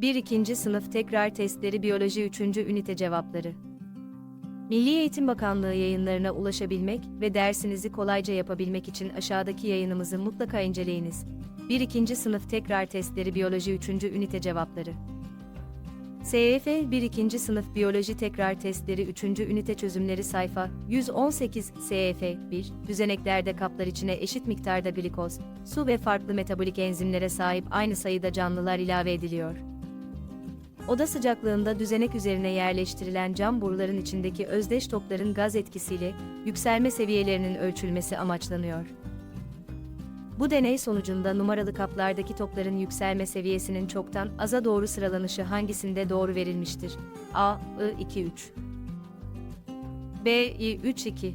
1-2. Sınıf Tekrar Testleri Biyoloji 3. Ünite Cevapları Milli Eğitim Bakanlığı yayınlarına ulaşabilmek ve dersinizi kolayca yapabilmek için aşağıdaki yayınımızı mutlaka inceleyiniz. 1-2. Sınıf Tekrar Testleri Biyoloji 3. Ünite Cevapları SYF 1-2. Sınıf Biyoloji Tekrar Testleri 3. Ünite Çözümleri Sayfa 118 SYF 1 Düzeneklerde kaplar içine eşit miktarda glikoz, su ve farklı metabolik enzimlere sahip aynı sayıda canlılar ilave ediliyor. Oda sıcaklığında düzenek üzerine yerleştirilen cam boruların içindeki özdeş topların gaz etkisiyle yükselme seviyelerinin ölçülmesi amaçlanıyor. Bu deney sonucunda numaralı kaplardaki topların yükselme seviyesinin çoktan aza doğru sıralanışı hangisinde doğru verilmiştir? A, I 2 3 B, I 3 2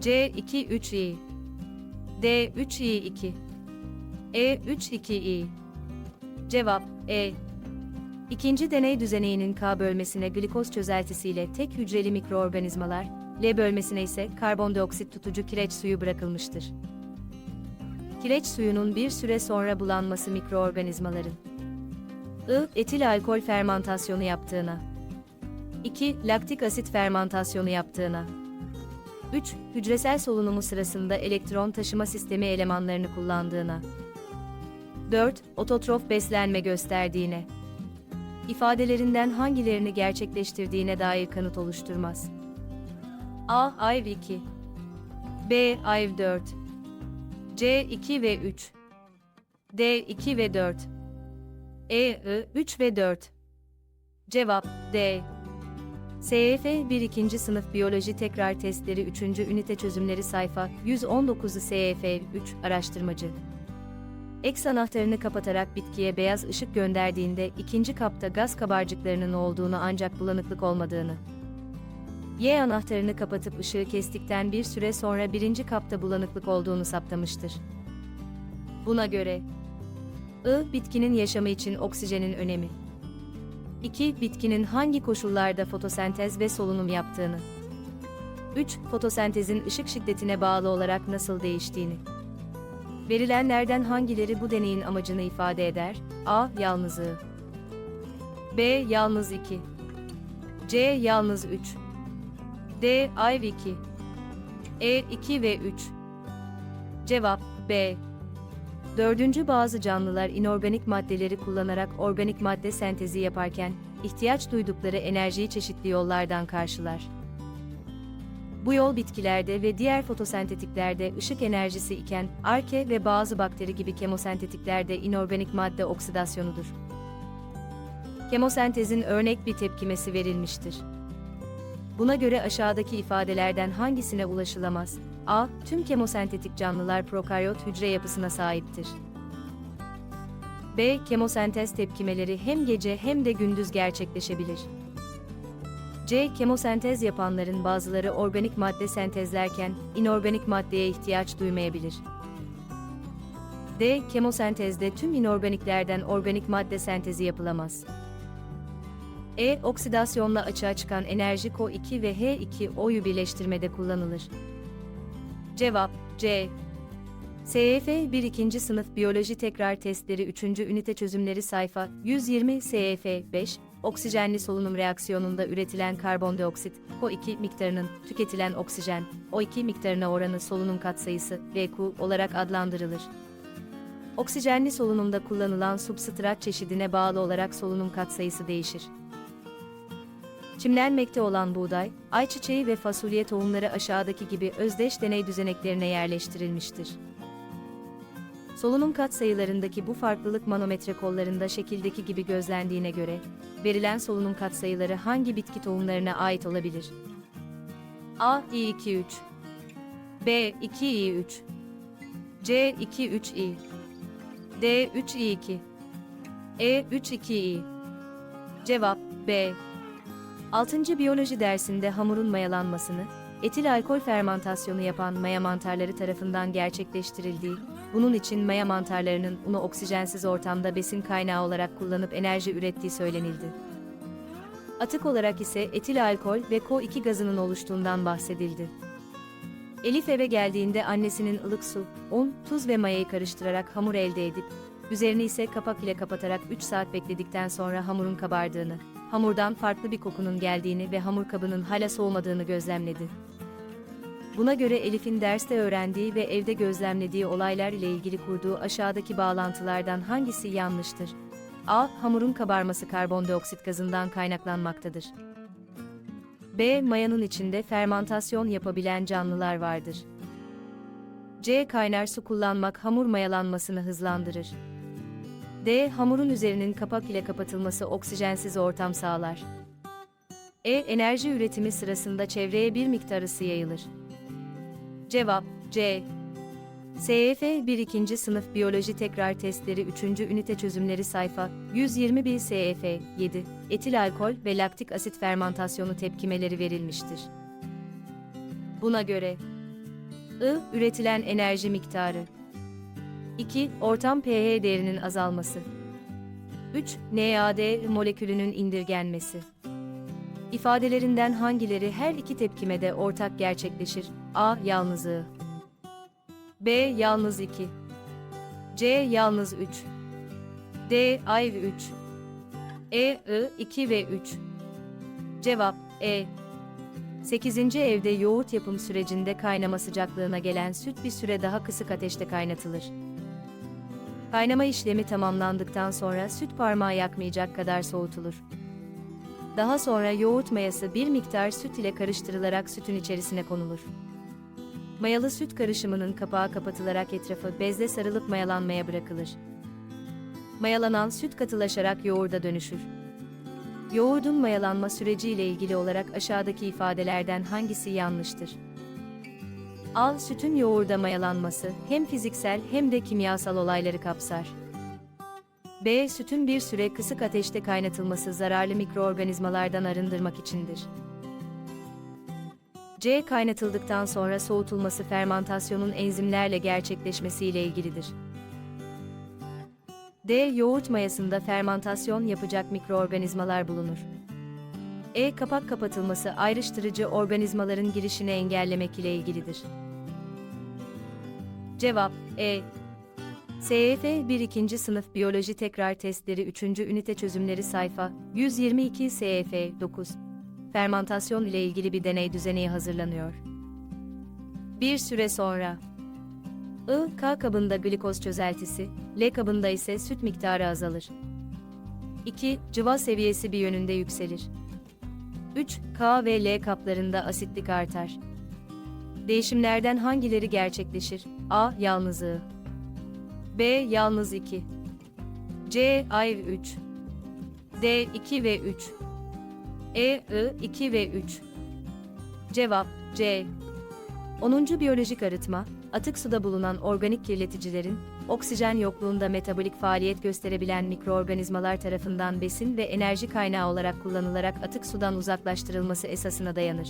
C 2 3 I. D 3 I 2 E 3 2 I. Cevap E İkinci deney düzeneğinin K bölmesine glikoz çözeltisiyle tek hücreli mikroorganizmalar, L bölmesine ise karbondioksit tutucu kireç suyu bırakılmıştır. Kireç suyunun bir süre sonra bulanması mikroorganizmaların I. Etil alkol fermantasyonu yaptığına 2. Laktik asit fermantasyonu yaptığına 3. Hücresel solunumu sırasında elektron taşıma sistemi elemanlarını kullandığına 4. Ototrof beslenme gösterdiğine ifadelerinden hangilerini gerçekleştirdiğine dair kanıt oluşturmaz. A. Ayv 2 B. Ayv 4 C. 2 ve 3 D. 2 ve 4 E. I. 3 ve 4 Cevap D. SYF 1. 2. Sınıf Biyoloji Tekrar Testleri 3. Ünite Çözümleri Sayfa 119 SYF 3 Araştırmacı X anahtarını kapatarak bitkiye beyaz ışık gönderdiğinde ikinci kapta gaz kabarcıklarının olduğunu ancak bulanıklık olmadığını. Y anahtarını kapatıp ışığı kestikten bir süre sonra birinci kapta bulanıklık olduğunu saptamıştır. Buna göre I. Bitkinin yaşamı için oksijenin önemi. 2. Bitkinin hangi koşullarda fotosentez ve solunum yaptığını. 3. Fotosentezin ışık şiddetine bağlı olarak nasıl değiştiğini. Verilenlerden hangileri bu deneyin amacını ifade eder? A. Yalnızlığı. B. Yalnız 2. C. Yalnız 3. D. Ayv 2. E. 2 ve 3. Cevap B. Dördüncü bazı canlılar inorganik maddeleri kullanarak organik madde sentezi yaparken, ihtiyaç duydukları enerjiyi çeşitli yollardan karşılar. Bu yol bitkilerde ve diğer fotosentetiklerde ışık enerjisi iken, arke ve bazı bakteri gibi kemosentetiklerde inorganik madde oksidasyonudur. Kemosentezin örnek bir tepkimesi verilmiştir. Buna göre aşağıdaki ifadelerden hangisine ulaşılamaz? A. Tüm kemosentetik canlılar prokaryot hücre yapısına sahiptir. B. Kemosentez tepkimeleri hem gece hem de gündüz gerçekleşebilir. C. Kemosentez yapanların bazıları organik madde sentezlerken inorganik maddeye ihtiyaç duymayabilir. D. Kemosentezde tüm inorganiklerden organik madde sentezi yapılamaz. E. Oksidasyonla açığa çıkan enerji CO2 ve H2O'yu birleştirmede kullanılır. Cevap C. SYF 1. 2. Sınıf Biyoloji Tekrar Testleri 3. Ünite Çözümleri Sayfa 120 SYF 5 Oksijenli solunum reaksiyonunda üretilen karbondioksit, CO2 miktarının tüketilen oksijen, O2 miktarına oranı solunum katsayısı, VQ olarak adlandırılır. Oksijenli solunumda kullanılan substrat çeşidine bağlı olarak solunum katsayısı değişir. Çimlenmekte olan buğday, ayçiçeği ve fasulye tohumları aşağıdaki gibi özdeş deney düzeneklerine yerleştirilmiştir. Solunum katsayılarındaki bu farklılık manometre kollarında şekildeki gibi gözlendiğine göre, verilen solunum katsayıları hangi bitki tohumlarına ait olabilir? A. I2-3 B. 2I3 C. 2-3I D. 3I2 E. 3-2I Cevap B. 6. Biyoloji dersinde hamurun mayalanmasını, etil alkol fermantasyonu yapan maya mantarları tarafından gerçekleştirildiği, bunun için maya mantarlarının unu oksijensiz ortamda besin kaynağı olarak kullanıp enerji ürettiği söylenildi. Atık olarak ise etil alkol ve CO2 gazının oluştuğundan bahsedildi. Elif eve geldiğinde annesinin ılık su, un, tuz ve mayayı karıştırarak hamur elde edip, üzerini ise kapak ile kapatarak 3 saat bekledikten sonra hamurun kabardığını, hamurdan farklı bir kokunun geldiğini ve hamur kabının hala soğumadığını gözlemledi. Buna göre Elif'in derste öğrendiği ve evde gözlemlediği olaylar ile ilgili kurduğu aşağıdaki bağlantılardan hangisi yanlıştır? A. Hamurun kabarması karbondioksit gazından kaynaklanmaktadır. B. Mayanın içinde fermantasyon yapabilen canlılar vardır. C. Kaynar su kullanmak hamur mayalanmasını hızlandırır. D. Hamurun üzerinin kapak ile kapatılması oksijensiz ortam sağlar. E. Enerji üretimi sırasında çevreye bir miktar ısı yayılır. Cevap C. SEF 1. 2. Sınıf Biyoloji Tekrar Testleri 3. Ünite Çözümleri Sayfa 121 SEF 7. Etil alkol ve laktik asit fermantasyonu tepkimeleri verilmiştir. Buna göre I. Üretilen enerji miktarı 2. Ortam pH değerinin azalması 3. NAD molekülünün indirgenmesi İfadelerinden hangileri her iki tepkimede ortak gerçekleşir? A. Yalnızlığı B. Yalnız 2 C. Yalnız 3 D. Ayrı 3 E. I. 2 ve 3 Cevap E. 8. evde yoğurt yapım sürecinde kaynama sıcaklığına gelen süt bir süre daha kısık ateşte kaynatılır. Kaynama işlemi tamamlandıktan sonra süt parmağı yakmayacak kadar soğutulur. Daha sonra yoğurt mayası bir miktar süt ile karıştırılarak sütün içerisine konulur. Mayalı süt karışımının kapağı kapatılarak etrafı bezle sarılıp mayalanmaya bırakılır. Mayalanan süt katılaşarak yoğurda dönüşür. Yoğurdun mayalanma süreci ile ilgili olarak aşağıdaki ifadelerden hangisi yanlıştır? A. Sütün yoğurda mayalanması hem fiziksel hem de kimyasal olayları kapsar. B. Sütün bir süre kısık ateşte kaynatılması zararlı mikroorganizmalardan arındırmak içindir. C. Kaynatıldıktan sonra soğutulması fermantasyonun enzimlerle gerçekleşmesiyle ilgilidir. D. Yoğurt mayasında fermantasyon yapacak mikroorganizmalar bulunur. E. Kapak kapatılması ayrıştırıcı organizmaların girişini engellemek ile ilgilidir. Cevap E. SEF 1. 2. Sınıf Biyoloji Tekrar Testleri 3. Ünite Çözümleri Sayfa 122 SEF 9 Fermantasyon ile ilgili bir deney düzeneği hazırlanıyor. Bir süre sonra I, K kabında glikoz çözeltisi, L kabında ise süt miktarı azalır. 2. Cıva seviyesi bir yönünde yükselir. 3. K ve L kaplarında asitlik artar. Değişimlerden hangileri gerçekleşir? A. Yalnızlığı B. Yalnız 2 C. Ayrı 3 D. 2 ve 3 E. I. 2 ve 3 Cevap C. 10. Biyolojik arıtma, atık suda bulunan organik kirleticilerin, oksijen yokluğunda metabolik faaliyet gösterebilen mikroorganizmalar tarafından besin ve enerji kaynağı olarak kullanılarak atık sudan uzaklaştırılması esasına dayanır.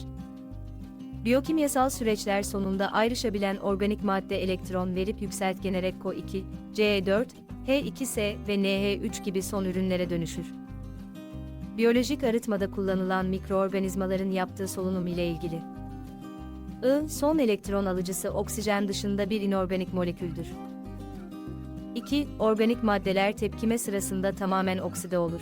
Biyokimyasal süreçler sonunda ayrışabilen organik madde elektron verip yükseltgenerek CO2, CE4, H2S ve NH3 gibi son ürünlere dönüşür. Biyolojik arıtmada kullanılan mikroorganizmaların yaptığı solunum ile ilgili. I, son elektron alıcısı oksijen dışında bir inorganik moleküldür. 2. Organik maddeler tepkime sırasında tamamen okside olur.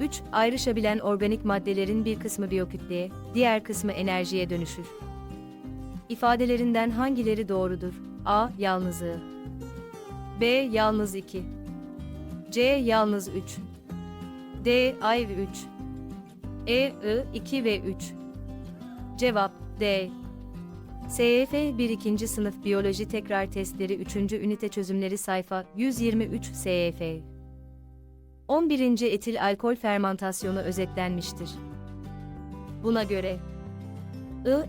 3. Ayrışabilen organik maddelerin bir kısmı biyokütleye, diğer kısmı enerjiye dönüşür. İfadelerinden hangileri doğrudur? A. Yalnızlığı B. Yalnız 2 C. Yalnız 3 D. Ayrı 3 E. I. 2 ve 3 Cevap D. SEF 1. 2. Sınıf Biyoloji Tekrar Testleri 3. Ünite Çözümleri Sayfa 123 SEF 11. Etil alkol fermantasyonu özetlenmiştir. Buna göre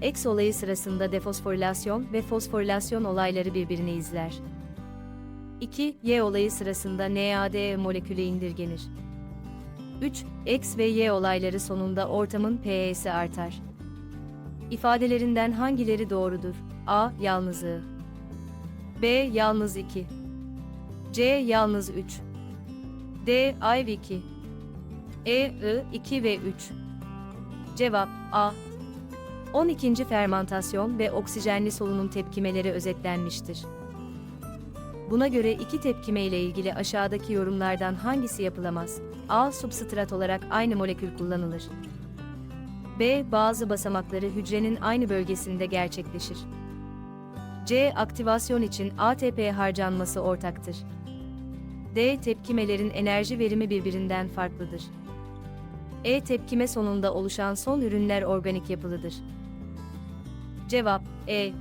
I, X olayı sırasında defosforilasyon ve fosforilasyon olayları birbirini izler. 2. Y olayı sırasında NAD molekülü indirgenir. 3. X ve Y olayları sonunda ortamın pH'si artar. İfadelerinden hangileri doğrudur? A. Yalnızlığı B. Yalnız 2 C. Yalnız 3 D. Ayrı 2 E. I. 2 ve 3 Cevap A. 12. Fermantasyon ve oksijenli solunum tepkimeleri özetlenmiştir. Buna göre iki tepkime ile ilgili aşağıdaki yorumlardan hangisi yapılamaz? A. Substrat olarak aynı molekül kullanılır. B. Bazı basamakları hücrenin aynı bölgesinde gerçekleşir. C. Aktivasyon için ATP harcanması ortaktır. D. Tepkimelerin enerji verimi birbirinden farklıdır. E. Tepkime sonunda oluşan son ürünler organik yapılıdır. Cevap E.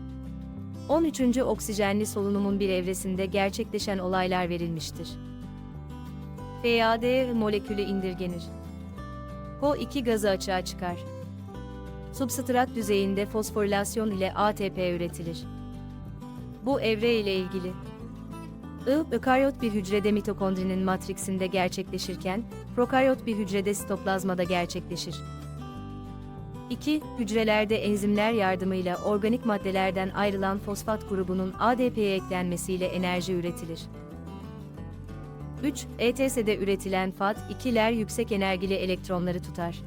13. oksijenli solunumun bir evresinde gerçekleşen olaylar verilmiştir. FAD molekülü indirgenir. HO2 gazı açığa çıkar. Substrat düzeyinde fosforilasyon ile ATP üretilir. Bu evre ile ilgili I, ökaryot bir hücrede mitokondrinin matriksinde gerçekleşirken, prokaryot bir hücrede sitoplazmada gerçekleşir. 2. Hücrelerde enzimler yardımıyla organik maddelerden ayrılan fosfat grubunun ADP'ye eklenmesiyle enerji üretilir. 3. ETS'de üretilen FAT, 2'ler yüksek enerjili elektronları tutar.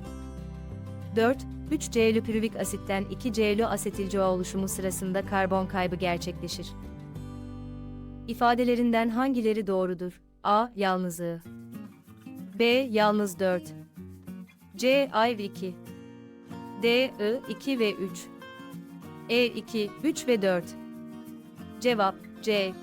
4. 3 CLü pürüvik asitten 2 CLü asetil oluşumu sırasında karbon kaybı gerçekleşir. İfadelerinden hangileri doğrudur? A. Yalnızlığı B. Yalnız 4 C. Ayv 2 D, I, 2 ve 3. E, 2, 3 ve 4. Cevap, C.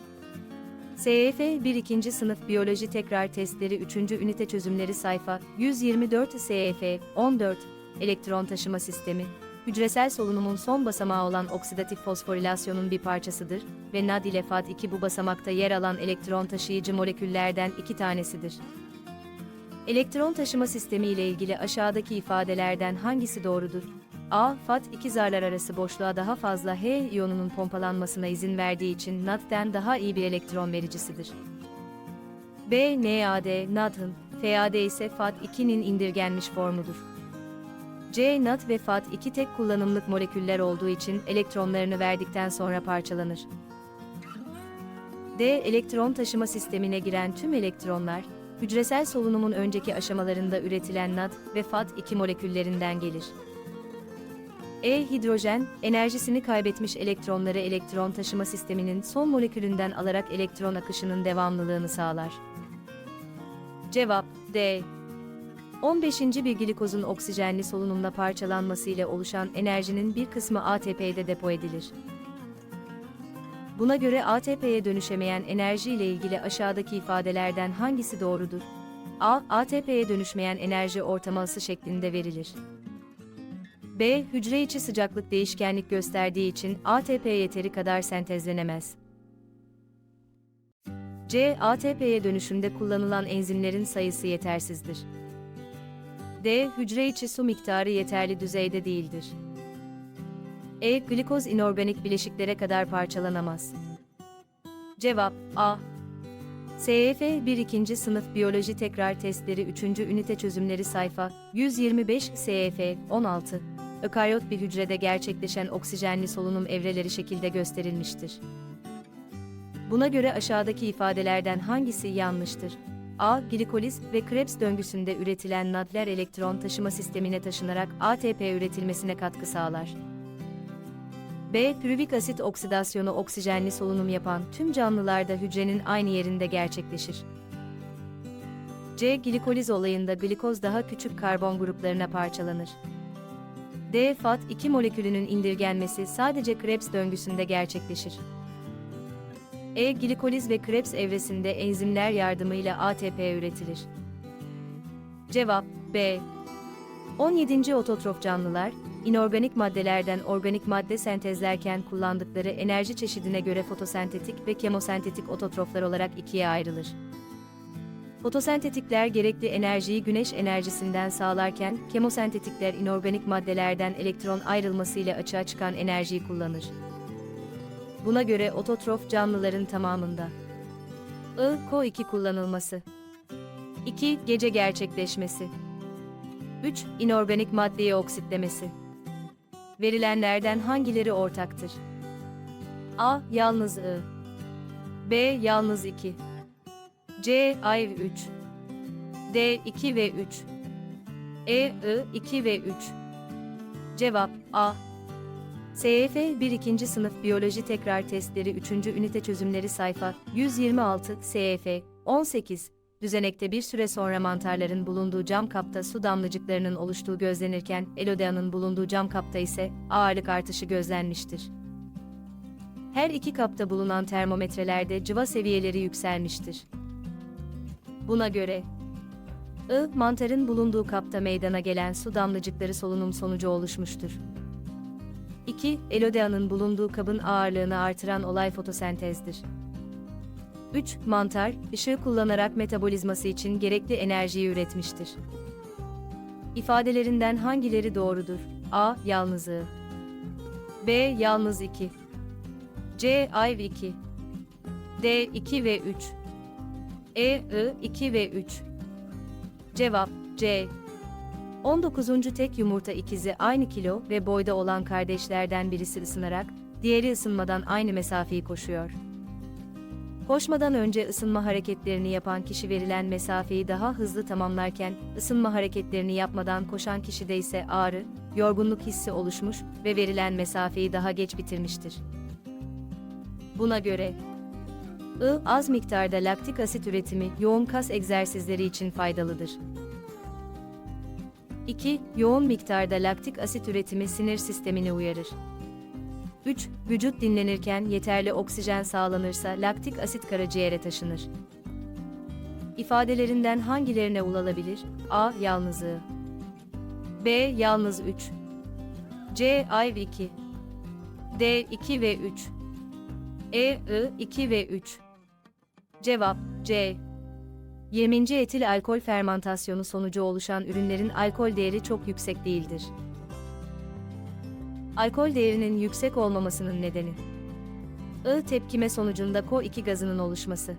SEF 1 2. Sınıf Biyoloji Tekrar Testleri 3. Ünite Çözümleri Sayfa 124 SEF 14 Elektron Taşıma Sistemi Hücresel solunumun son basamağı olan oksidatif fosforilasyonun bir parçasıdır ve NAD ile FAD2 bu basamakta yer alan elektron taşıyıcı moleküllerden iki tanesidir. Elektron taşıma sistemi ile ilgili aşağıdaki ifadelerden hangisi doğrudur? A. FAT2 zarlar arası boşluğa daha fazla H iyonunun pompalanmasına izin verdiği için NAD'den daha iyi bir elektron vericisidir. B. NAD, NAD'ın, FAD ise FAT2'nin indirgenmiş formudur. C. NAD ve FAT2 tek kullanımlık moleküller olduğu için elektronlarını verdikten sonra parçalanır. D. Elektron taşıma sistemine giren tüm elektronlar, hücresel solunumun önceki aşamalarında üretilen NAD ve FAT2 moleküllerinden gelir. E. Hidrojen, enerjisini kaybetmiş elektronları elektron taşıma sisteminin son molekülünden alarak elektron akışının devamlılığını sağlar. Cevap D. 15. bir glikozun oksijenli solunumla parçalanması ile oluşan enerjinin bir kısmı ATP'de depo edilir. Buna göre ATP'ye dönüşemeyen enerji ile ilgili aşağıdaki ifadelerden hangisi doğrudur? A. ATP'ye dönüşmeyen enerji ortama ısı şeklinde verilir. B. Hücre içi sıcaklık değişkenlik gösterdiği için ATP yeteri kadar sentezlenemez. C. ATP'ye dönüşümde kullanılan enzimlerin sayısı yetersizdir. D. Hücre içi su miktarı yeterli düzeyde değildir. E. Glikoz inorganik bileşiklere kadar parçalanamaz. Cevap A. SEF 1 2. Sınıf Biyoloji Tekrar Testleri 3. Ünite Çözümleri Sayfa 125 SEF 16 Ökaryot bir hücrede gerçekleşen oksijenli solunum evreleri şekilde gösterilmiştir. Buna göre aşağıdaki ifadelerden hangisi yanlıştır? A. Glikoliz ve Krebs döngüsünde üretilen nadler elektron taşıma sistemine taşınarak ATP üretilmesine katkı sağlar. B. Pürüvik asit oksidasyonu oksijenli solunum yapan tüm canlılarda hücrenin aynı yerinde gerçekleşir. C. Glikoliz olayında glikoz daha küçük karbon gruplarına parçalanır. D. FAT2 molekülünün indirgenmesi sadece Krebs döngüsünde gerçekleşir. E. Glikoliz ve Krebs evresinde enzimler yardımıyla ATP üretilir. Cevap B. 17. Ototrof canlılar, inorganik maddelerden organik madde sentezlerken kullandıkları enerji çeşidine göre fotosentetik ve kemosentetik ototroflar olarak ikiye ayrılır. Fotosentetikler gerekli enerjiyi güneş enerjisinden sağlarken, kemosentetikler inorganik maddelerden elektron ayrılmasıyla açığa çıkan enerjiyi kullanır. Buna göre ototrof canlıların tamamında I, CO2 kullanılması 2. Gece gerçekleşmesi 3. İnorganik maddeyi oksitlemesi Verilenlerden hangileri ortaktır? A. Yalnız I B. Yalnız 2 C. Ay 3 D. 2 ve 3 E. I. 2 ve 3 Cevap A. SYF 1 2. sınıf biyoloji tekrar testleri 3. ünite çözümleri sayfa 126 SYF 18 Düzenekte bir süre sonra mantarların bulunduğu cam kapta su damlacıklarının oluştuğu gözlenirken Elodea'nın bulunduğu cam kapta ise ağırlık artışı gözlenmiştir. Her iki kapta bulunan termometrelerde cıva seviyeleri yükselmiştir. Buna göre I, mantarın bulunduğu kapta meydana gelen su damlacıkları solunum sonucu oluşmuştur. 2. Elodea'nın bulunduğu kabın ağırlığını artıran olay fotosentezdir. 3. Mantar, ışığı kullanarak metabolizması için gerekli enerjiyi üretmiştir. İfadelerinden hangileri doğrudur? A. Yalnız I. B. Yalnız 2. C. Ayv 2. D. 2 ve 3. E. I. 2 ve 3. Cevap C. 19. tek yumurta ikizi aynı kilo ve boyda olan kardeşlerden birisi ısınarak, diğeri ısınmadan aynı mesafeyi koşuyor. Koşmadan önce ısınma hareketlerini yapan kişi verilen mesafeyi daha hızlı tamamlarken, ısınma hareketlerini yapmadan koşan kişide ise ağrı, yorgunluk hissi oluşmuş ve verilen mesafeyi daha geç bitirmiştir. Buna göre, I, az miktarda laktik asit üretimi yoğun kas egzersizleri için faydalıdır. 2. Yoğun miktarda laktik asit üretimi sinir sistemini uyarır. 3. Vücut dinlenirken yeterli oksijen sağlanırsa laktik asit karaciğere taşınır. İfadelerinden hangilerine ulaşılabilir? A. Yalnızlığı. B. Yalnız 3. C. Ayv 2. D. 2 ve 3. E. I. 2 ve 3. Cevap C. 20. etil alkol fermentasyonu sonucu oluşan ürünlerin alkol değeri çok yüksek değildir. Alkol değerinin yüksek olmamasının nedeni I tepkime sonucunda CO2 gazının oluşması.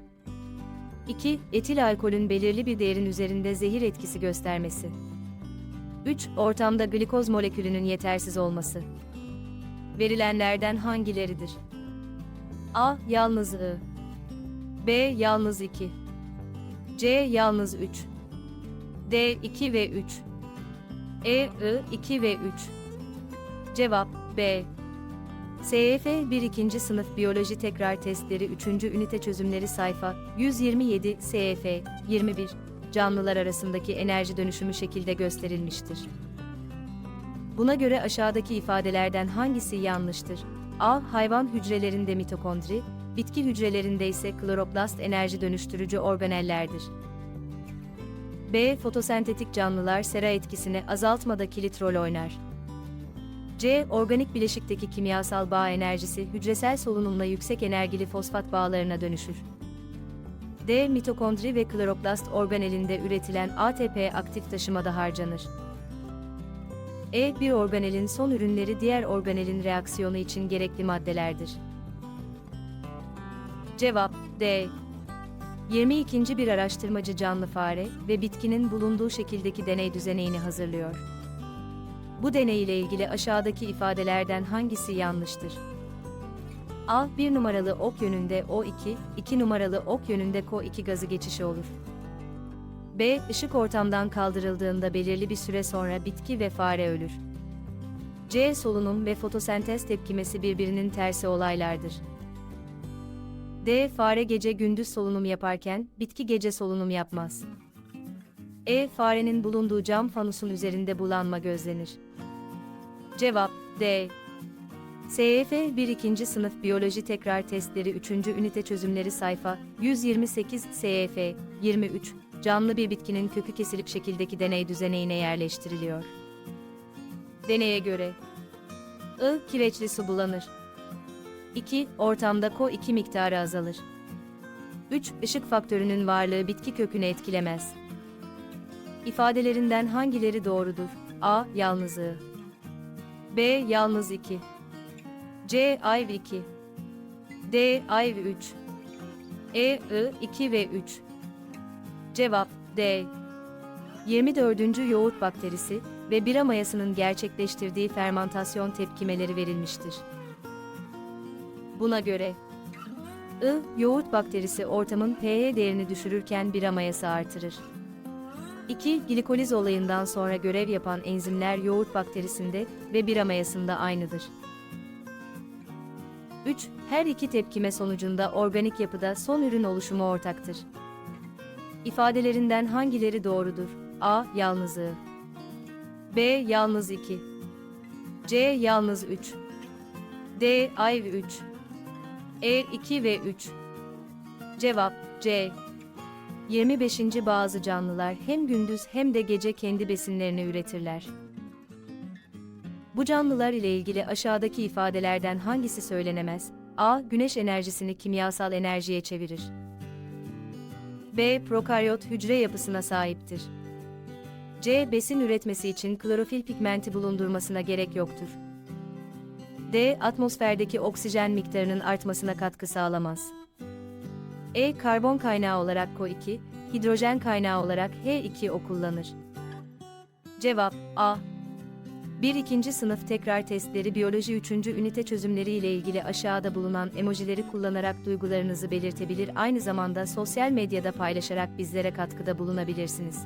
2. Etil alkolün belirli bir değerin üzerinde zehir etkisi göstermesi. 3. Ortamda glikoz molekülünün yetersiz olması. Verilenlerden hangileridir? A. Yalnız I. B. Yalnız 2. C. Yalnız 3. D. 2 ve 3. E. I. 2 ve 3. Cevap B. SYF 1 2. sınıf biyoloji tekrar testleri 3. ünite çözümleri sayfa 127 SYF 21 canlılar arasındaki enerji dönüşümü şekilde gösterilmiştir. Buna göre aşağıdaki ifadelerden hangisi yanlıştır? A. Hayvan hücrelerinde mitokondri, bitki hücrelerinde ise kloroplast enerji dönüştürücü organellerdir. B. Fotosentetik canlılar sera etkisini azaltmada kilit rol oynar. C. Organik bileşikteki kimyasal bağ enerjisi hücresel solunumla yüksek enerjili fosfat bağlarına dönüşür. D. Mitokondri ve kloroplast organelinde üretilen ATP aktif taşımada harcanır. E. Bir organelin son ürünleri diğer organelin reaksiyonu için gerekli maddelerdir. Cevap D. 22. bir araştırmacı canlı fare ve bitkinin bulunduğu şekildeki deney düzeneğini hazırlıyor. Bu deney ile ilgili aşağıdaki ifadelerden hangisi yanlıştır? A. 1 numaralı ok yönünde O2, 2 numaralı ok yönünde CO2 gazı geçişi olur. B. Işık ortamdan kaldırıldığında belirli bir süre sonra bitki ve fare ölür. C. Solunum ve fotosentez tepkimesi birbirinin tersi olaylardır. D. Fare gece gündüz solunum yaparken, bitki gece solunum yapmaz. E. Farenin bulunduğu cam fanusun üzerinde bulanma gözlenir. Cevap D. SYF 1 2. sınıf biyoloji tekrar testleri 3. ünite çözümleri sayfa 128 SYF 23 canlı bir bitkinin kökü kesilip şekildeki deney düzeneğine yerleştiriliyor. Deneye göre I. Kireçli su bulanır. 2. Ortamda CO2 miktarı azalır. 3. Işık faktörünün varlığı bitki kökünü etkilemez. İfadelerinden hangileri doğrudur? A. Yalnızlığı. B. Yalnız 2. C. Ayv 2. D. Ayv 3. E. I. 2 ve 3. Cevap D. 24. yoğurt bakterisi ve bira mayasının gerçekleştirdiği fermantasyon tepkimeleri verilmiştir. Buna göre I. Yoğurt bakterisi ortamın pH değerini düşürürken bira mayası artırır. 2. Glikoliz olayından sonra görev yapan enzimler yoğurt bakterisinde ve bira mayasında aynıdır. 3. Her iki tepkime sonucunda organik yapıda son ürün oluşumu ortaktır. İfadelerinden hangileri doğrudur? A. Yalnızlığı B. Yalnız 2 C. Yalnız 3 D. Ay 3 E. 2 ve 3 Cevap C. 25. Bazı canlılar hem gündüz hem de gece kendi besinlerini üretirler. Bu canlılar ile ilgili aşağıdaki ifadelerden hangisi söylenemez? A. Güneş enerjisini kimyasal enerjiye çevirir. B. Prokaryot hücre yapısına sahiptir. C. Besin üretmesi için klorofil pigmenti bulundurmasına gerek yoktur. D. Atmosferdeki oksijen miktarının artmasına katkı sağlamaz. E. Karbon kaynağı olarak CO2, hidrojen kaynağı olarak H2O kullanır. Cevap A. 1-2. sınıf tekrar testleri biyoloji 3. ünite çözümleri ile ilgili aşağıda bulunan emojileri kullanarak duygularınızı belirtebilir aynı zamanda sosyal medyada paylaşarak bizlere katkıda bulunabilirsiniz.